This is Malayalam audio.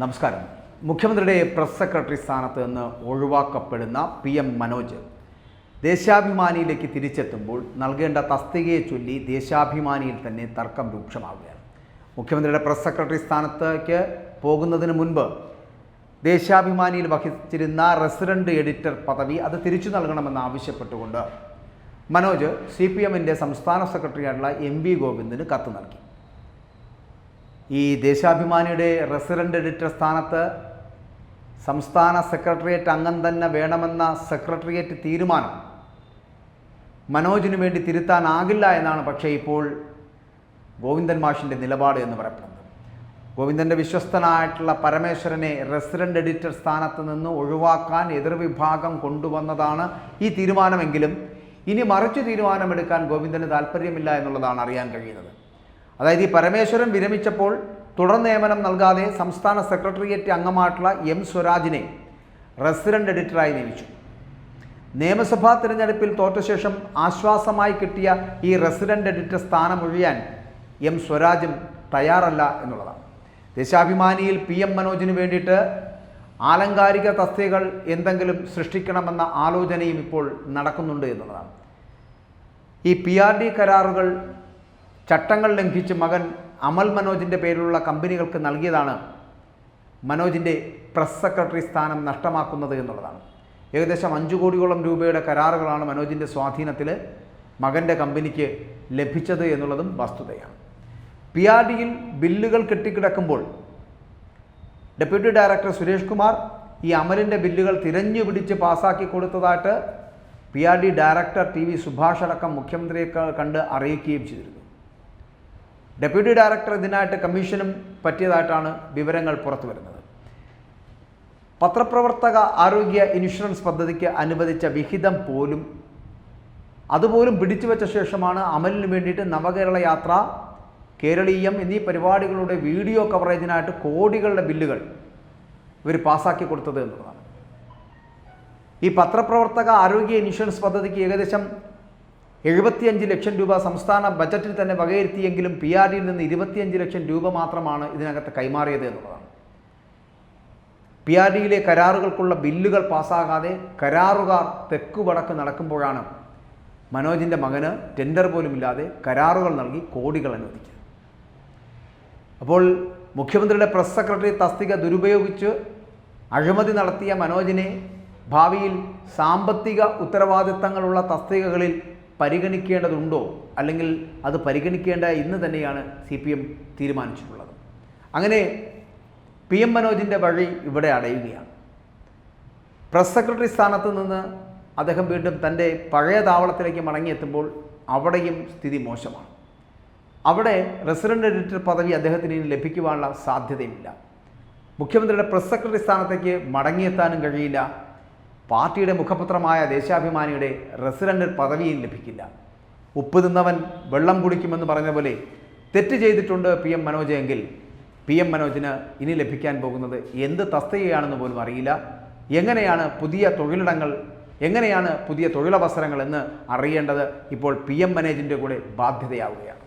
നമസ്കാരം. മുഖ്യമന്ത്രിയുടെ പ്രസ് സെക്രട്ടറി സ്ഥാനത്ത് നിന്ന് ഒഴിവാക്കപ്പെടുന്ന പി എം മനോജ് ദേശാഭിമാനിയിലേക്ക് തിരിച്ചെത്തുമ്പോൾ നൽകേണ്ട തസ്തികയെ ചൊല്ലി ദേശാഭിമാനിയിൽ തന്നെ തർക്കം രൂക്ഷമാവുകയാണ്. മുഖ്യമന്ത്രിയുടെ പ്രസ് സെക്രട്ടറി സ്ഥാനത്തേക്ക് പോകുന്നതിന് മുൻപ് ദേശാഭിമാനിയിൽ വഹിച്ചിരുന്ന റെസിഡന്റ് എഡിറ്റർ പദവി അത് തിരിച്ചു നൽകണമെന്ന് ആവശ്യപ്പെട്ടുകൊണ്ട് മനോജ് സി പി എമ്മിന്റെ സംസ്ഥാന സെക്രട്ടറിയായിട്ടുള്ള എം വി ഗോവിന്ദന് കത്ത് നൽകി. ഈ ദേശാഭിമാനിയുടെ റെസിഡന്റ് എഡിറ്റർ സ്ഥാനത്ത് സംസ്ഥാന സെക്രട്ടേറിയറ്റ് അംഗം തന്നെ വേണമെന്ന സെക്രട്ടേറിയറ്റ് തീരുമാനം മനോജിന് വേണ്ടി തിരുത്താനാകില്ല എന്നാണ് പക്ഷേ ഇപ്പോൾ ഗോവിന്ദൻ മാഷിന്റെ നിലപാട് എന്ന് പറയപ്പെടുന്നത്. ഗോവിന്ദന്റെ വിശ്വസ്തനായിട്ടുള്ള പരമേശ്വരനെ റെസിഡന്റ് എഡിറ്റർ സ്ഥാനത്ത് നിന്ന് ഒഴിവാക്കാൻ എതിർവിഭാഗം കൊണ്ടുവന്നതാണ് ഈ തീരുമാനമെങ്കിലും ഇനി മറിച്ച് തീരുമാനമെടുക്കാൻ ഗോവിന്ദന് താല്പര്യമില്ല എന്നുള്ളതാണ് അറിയാൻ കഴിയുന്നത്. അതായത് ഈ പരമേശ്വരൻ വിരമിച്ചപ്പോൾ തുടർ നിയമനം നൽകാതെ സംസ്ഥാന സെക്രട്ടേറിയറ്റ് അംഗമായിട്ടുള്ള എം സ്വരാജിനെ റെസിഡന്റ് എഡിറ്ററായി നിയമിച്ചു. നിയമസഭാ തിരഞ്ഞെടുപ്പിൽ തോറ്റ ശേഷം ആശ്വാസമായി കിട്ടിയ ഈ റെസിഡന്റ് എഡിറ്റർ സ്ഥാനം ഒഴിയാൻ എം സ്വരാജും തയ്യാറല്ല എന്നുള്ളതാണ്. ദേശാഭിമാനിയിൽ പി എം മനോജിന് വേണ്ടിയിട്ട് ആലങ്കാരിക തസ്തികകൾ എന്തെങ്കിലും സൃഷ്ടിക്കണമെന്ന ആലോചനയും ഇപ്പോൾ നടക്കുന്നുണ്ട് എന്നുള്ളതാണ്. ഈ പി ആർ ഡി കരാറുകൾ ചട്ടങ്ങൾ ലംഘിച്ച് മകൻ അമൽ മനോജിന്റെ പേരിലുള്ള കമ്പനികൾക്ക് നൽകിയതാണ് മനോജിന്റെ പ്രസ് സെക്രട്ടറി സ്ഥാനം നഷ്ടമാക്കുന്നത് എന്നുള്ളതാണ്. ഏകദേശം അഞ്ചു കോടിയോളം രൂപയുടെ കരാറുകളാണ് മനോജിന്റെ സ്വാധീനത്തിൽ മകന്റെ കമ്പനിക്ക് ലഭിച്ചത് എന്നുള്ളതും വസ്തുതയാണ്. പി ആർ ഡിയിൽ ബില്ലുകൾ കെട്ടിക്കിടക്കുമ്പോൾ ഡെപ്യൂട്ടി ഡയറക്ടർ സുരേഷ് കുമാർ ഈ അമലിന്റെ ബില്ലുകൾ തിരഞ്ഞു പിടിച്ച് പാസാക്കി കൊടുത്തതായിട്ട് P R D director T V Subhash അടക്കം മുഖ്യമന്ത്രിയെ കണ്ട് അറിയിക്കുകയും ചെയ്തിരുന്നു. ഡെപ്യൂട്ടി ഡയറക്ടർ ഇതിനായിട്ട് കമ്മീഷനും പറ്റിയതായിട്ടാണ് വിവരങ്ങൾ പുറത്തു വരുന്നത് പത്രപ്രവർത്തക ആരോഗ്യ ഇൻഷുറൻസ് പദ്ധതിക്ക് അനുവദിച്ച വിഹിതം പോലും അതുപോലും പിടിച്ചു പിടിച്ചുവെച്ച ശേഷമാണ് അമലിന് വേണ്ടിയിട്ട് നവകേരള യാത്ര കേരളീയം എന്നീ പരിപാടികളുടെ വീഡിയോ കവറേജിനായിട്ട് കോടികളുടെ ബില്ലുകൾ ഇവർ പാസാക്കി കൊടുത്തത് എന്നുള്ളതാണ്. ഈ പത്രപ്രവർത്തക ആരോഗ്യ ഇൻഷുറൻസ് പദ്ധതിക്ക് ഏകദേശം എഴുപത്തിയഞ്ച് ലക്ഷം രൂപ സംസ്ഥാന ബജറ്റിൽ തന്നെ വകയിരുത്തിയെങ്കിലും പി ആർ ഡിയിൽ നിന്ന് ഇരുപത്തിയഞ്ച് ലക്ഷം രൂപ മാത്രമാണ് ഇതിനകത്ത് കൈമാറിയത് എന്നുള്ളതാണ്. പി ആർ ഡിയിലെ കരാറുകൾക്കുള്ള ബില്ലുകൾ പാസ്സാകാതെ കരാറുകാർ തെക്കു വടക്ക് നടക്കുമ്പോഴാണ് മനോജിന്റെ മകന് ടെൻഡർ പോലുമില്ലാതെ കരാറുകൾ നൽകി കോടികൾ അനുവദിക്കുക അപ്പോൾ മുഖ്യമന്ത്രിയുടെ പ്രസ് സെക്രട്ടറി തസ്തിക ദുരുപയോഗിച്ച് അഴിമതി നടത്തിയ മനോജിനെ ഭാവിയിൽ സാമ്പത്തിക ഉത്തരവാദിത്തങ്ങളുള്ള തസ്തികകളിൽ പരിഗണിക്കേണ്ടതുണ്ടോ? അല്ലെങ്കിൽ അത് പരിഗണിക്കേണ്ട ഇന്ന് തന്നെയാണ് സി പി എം തീരുമാനിച്ചിട്ടുള്ളത്. അങ്ങനെ പി എം മനോജിന്റെ വഴി ഇവിടെ അടയുകയാണ്. പ്രസ് സെക്രട്ടറി സ്ഥാനത്ത് നിന്ന് അദ്ദേഹം വീണ്ടും തന്റെ പഴയ താവളത്തിലേക്ക് മടങ്ങിയെത്തുമ്പോൾ അവിടെയും സ്ഥിതി മോശമാണ്. അവിടെ റെസിഡന്റ് എഡിറ്റർ പദവി അദ്ദേഹത്തിന് ഇനി ലഭിക്കുവാനുള്ള സാധ്യതയുമില്ല. മുഖ്യമന്ത്രിയുടെ പ്രസ് സെക്രട്ടറി സ്ഥാനത്തേക്ക് മടങ്ങിയെത്താനും കഴിയില്ല. പാർട്ടിയുടെ മുഖപത്രമായ ദേശാഭിമാനിയുടെ റെസിഡന്റ് പദവിയും ലഭിക്കില്ല. ഉപ്പ് തിന്നവൻ വെള്ളം കുടിക്കുമെന്ന് പറഞ്ഞ പോലെ തെറ്റ് ചെയ്തിട്ടുണ്ട് പി എം മനോജ് എങ്കിൽ പി എം മനോജിന് ഇനി ലഭിക്കാൻ പോകുന്നത് എന്ത് തസ്തികയാണെന്ന് പോലും അറിയില്ല. എങ്ങനെയാണ് പുതിയ തൊഴിലിടങ്ങൾ എങ്ങനെയാണ് പുതിയ തൊഴിലവസരങ്ങൾ എന്ന് അറിയേണ്ടത് ഇപ്പോൾ പി എം മനേജിന്റെ കൂടെ ബാധ്യതയാവുകയാണ്.